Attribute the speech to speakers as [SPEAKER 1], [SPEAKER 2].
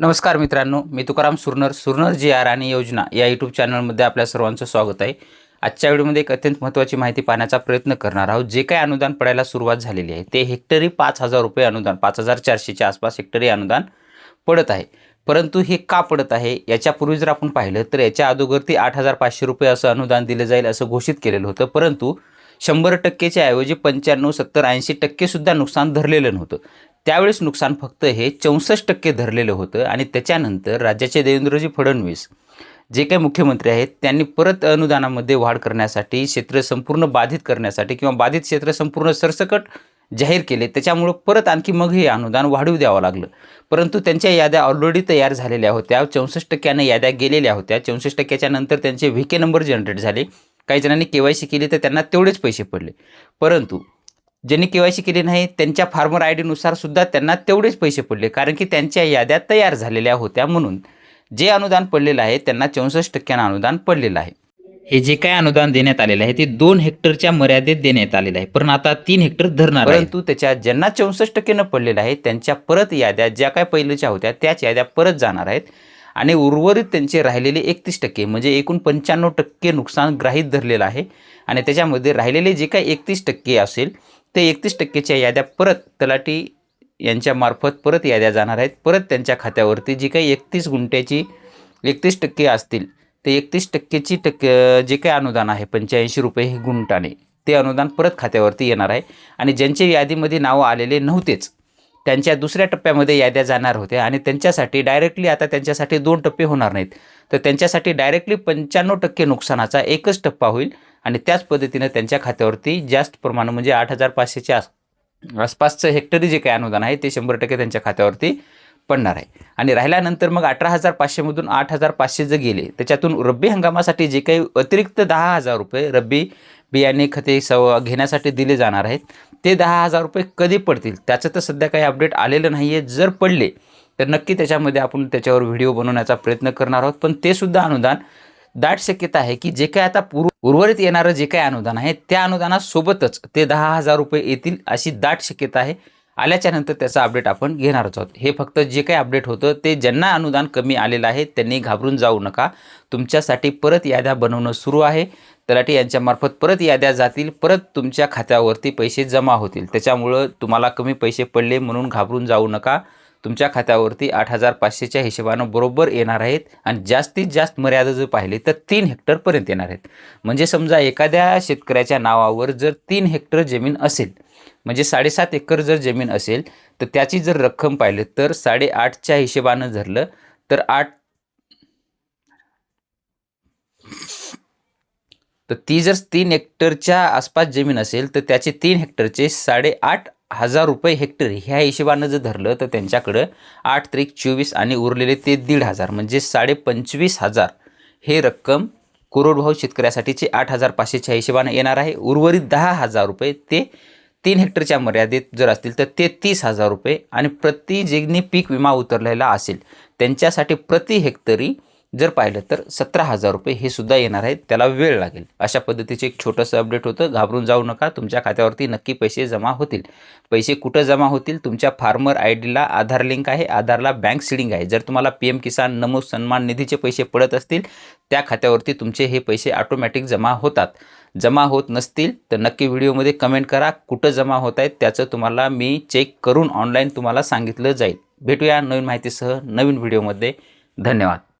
[SPEAKER 1] नमस्कार मित्रांनो मी तुकाराम सुरनर सुरनर जी आर आणि योजना या यूट्यूब चॅनलमध्ये आपल्या सर्वांचं स्वागत आहे. आजच्या व्हिडिओमध्ये एक अत्यंत महत्त्वाची माहिती पाहण्याचा प्रयत्न करणार आहोत. जे काही अनुदान पडायला सुरुवात झालेली आहे ते हेक्टरी पाच हजार रुपये अनुदान पाच हजार चारशेच्या आसपास हेक्टरी अनुदान पडत आहे. परंतु हे का पडत आहे याच्यापूर्वी जर आपण पाहिलं तर याच्या अगोदर ते आठ हजार पाचशे रुपये असं अनुदान दिलं जाईल असं घोषित केलेलं होतं. परंतु शंभर टक्केच्या ऐवजी पंच्याण्णव सत्तर ऐंशी टक्केसुद्धा नुकसान धरलेलं नव्हतं. त्यावेळेस नुकसान फक्त हे चौसष्ट टक्के धरलेलं होतं आणि त्याच्यानंतर राज्याचे देवेंद्रजी फडणवीस जे काही मुख्यमंत्री आहेत त्यांनी परत अनुदानामध्ये वाढ करण्यासाठी क्षेत्र संपूर्ण बाधित करण्यासाठी किंवा बाधित क्षेत्र संपूर्ण सरसकट जाहीर केले त्याच्यामुळं परत आणखी मग हे अनुदान वाढवू द्यावं लागलं. परंतु त्यांच्या याद्या ऑलरेडी तयार झालेल्या होत्या चौसष्ट टक्क्यानं याद्या गेलेल्या होत्या चौसष्ट टक्क्याच्या नंतर त्यांचे व्ही के नंबर जनरेट झाले. काही जणांनी के वाय सी केली तर त्यांना तेवढेच पैसे पडले. परंतु ज्यांनी के वाय सी केली नाही त्यांच्या फार्मर आय डीनुसार सुद्धा त्यांना तेवढेच पैसे पडले कारण की त्यांच्या याद्या तयार झालेल्या होत्या म्हणून. जे अनुदान पडलेलं आहे त्यांना चौसष्ट टक्क्यानं अनुदान पडलेलं आहे. हे जे काय अनुदान देण्यात आलेलं आहे ते दोन हेक्टरच्या मर्यादेत देण्यात आलेलं आहे. पण आता तीन हेक्टर धरणार परंतु त्याच्या ज्यांना चौसष्ट टक्के न पडलेलं आहे त्यांच्या परत याद्या ज्या काय पहिल्याच्या होत्या त्याच याद्या परत जाणार आहेत. आणि उर्वरित त्यांचे राहिलेले एकतीस टक्के म्हणजे एकूण पंच्याण्णव टक्के नुकसान ग्राहीत धरलेलं आहे. आणि त्याच्यामध्ये राहिलेले जे काही एकतीस टक्के असेल ते एकतीस टक्केच्या याद्या परत तलाठी यांच्यामार्फत परत याद्या जाणार आहेत. परत त्यांच्या खात्यावरती जी काही एकतीस गुंठ्याची एकतीस टक्के असतील ते एकतीस टक्केची टक्के जे काही अनुदान आहे पंच्याऐंशी रुपये हे गुंटाने ते अनुदान परत खात्यावरती येणार आहे. आणि ज्यांच्या यादीमध्ये नावं आलेले नव्हतेच त्यांच्या दुसऱ्या टप्प्यामध्ये याद्या जाणार होत्या आणि त्यांच्यासाठी डायरेक्टली आता त्यांच्यासाठी दोन टप्पे होणार नाहीत. तर त्यांच्यासाठी डायरेक्टली पंच्याण्णव टक्के नुकसानाचा एकच टप्पा होईल. आणि त्याच पद्धतीनं त्यांच्या खात्यावरती जास्त प्रमाण म्हणजे आठ हजार पाचशेच्या आस आसपासचं हेक्टरी जे काही अनुदान आहे ते शंभर टक्के त्यांच्या खात्यावरती पडणार आहे. आणि राहिल्यानंतर मग अठरा हजार पाचशेमधून आठ हजार पाचशे जर गेले त्याच्यातून रब्बी हंगामासाठी जे काही अतिरिक्त दहा हजार रुपये रब्बी बियाणे खते सव घेण्यासाठी दिले जाणार आहेत ते दहा हजार रुपये कधी पडतील? त्याचं तर सध्या काही अपडेट आलेलं नाही आहे जर पडले तर नक्की त्याच्यामध्ये आपण त्याच्यावर व्हिडिओ बनवण्याचा प्रयत्न करणार आहोत. पण ते सुद्धा अनुदान दाट शक्यता आहे की जे काय आता पूर्व उर्वरित येणारं जे काही अनुदान आहे त्या अनुदानासोबतच ते दहा हजार रुपये येतील अशी दाट शक्यता आहे. आल्याच्यानंतर त्याचा अपडेट आपण घेणारच आहोत. हे फक्त जे काही अपडेट होतं ते ज्यांना अनुदान कमी आलेलं आहे त्यांनी घाबरून जाऊ नका. तुमच्यासाठी परत याद्या बनवणं सुरू आहे. तलाठी यांच्यामार्फत परत याद्या जातील परत तुमच्या खात्यावरती पैसे जमा होतील. त्याच्यामुळं तुम्हाला कमी पैसे पडले म्हणून घाबरून जाऊ नका. तुमच्या खात्यावरती आठ हजार पाचशेच्या हिशेबानं बरोबर येणार आहेत आणि जास्तीत जास्त मर्यादा जर पाहिली तर तीन हेक्टरपर्यंत येणार आहेत. म्हणजे समजा एखाद्या शेतकऱ्याच्या नावावर जर तीन हेक्टर जमीन असेल म्हणजे साडेसात एकर जर जमीन असेल तर त्याची जर रक्कम पाहिली तर साडेआठच्या हिशेबानं धरलं तर आठ तर ती जर तीन हेक्टरच्या आसपास जमीन असेल तर त्याचे तीन हेक्टरचे साडेआठ हजार रुपये हेक्टर ह्या हिशोबानं जर धरलं तर त्यांच्याकडं आठ त्रिक चोवीस आणि उरलेले ते दीड हजार म्हणजे साडे पंचवीस हजार हे रक्कम कोरोडभाऊ शेतकऱ्यासाठीचे आठ हजार पाचशेच्या हिशोबानं येणार आहे. उर्वरित दहा हजार रुपये ते तीन हेक्टरच्या मर्यादेत जर असतील तर ते तीस हजार रुपये आणि प्रति जेगनी पीक विमा उतरलेला असेल त्यांच्यासाठी प्रति हेक्टरी जर पाहिलं तर सतरा हजार रुपये हे सुद्धा येणार आहेत त्याला वेळ लागेल. अशा पद्धतीचे एक छोटंसं अपडेट होतं. घाबरून जाऊ नका. तुमच्या खात्यावरती नक्की पैसे जमा होतील. पैसे कुठं जमा होतील? तुमच्या फार्मर आय डीला आधार लिंक आहे. आधारला बँक सिडिंग आहे. जर तुम्हाला पी एम किसान नमो सन्मान निधीचे पैसे पडत असतील त्या खात्यावरती तुमचे हे पैसे ऑटोमॅटिक जमा होतात. जमा होत नसतील तर नक्की व्हिडिओमध्ये कमेंट करा. कुठं जमा होत आहेत त्याचं तुम्हाला मी चेक करून ऑनलाईन तुम्हाला सांगितलं जाईल. भेटूया नवीन माहितीसह नवीन व्हिडिओमध्ये. धन्यवाद.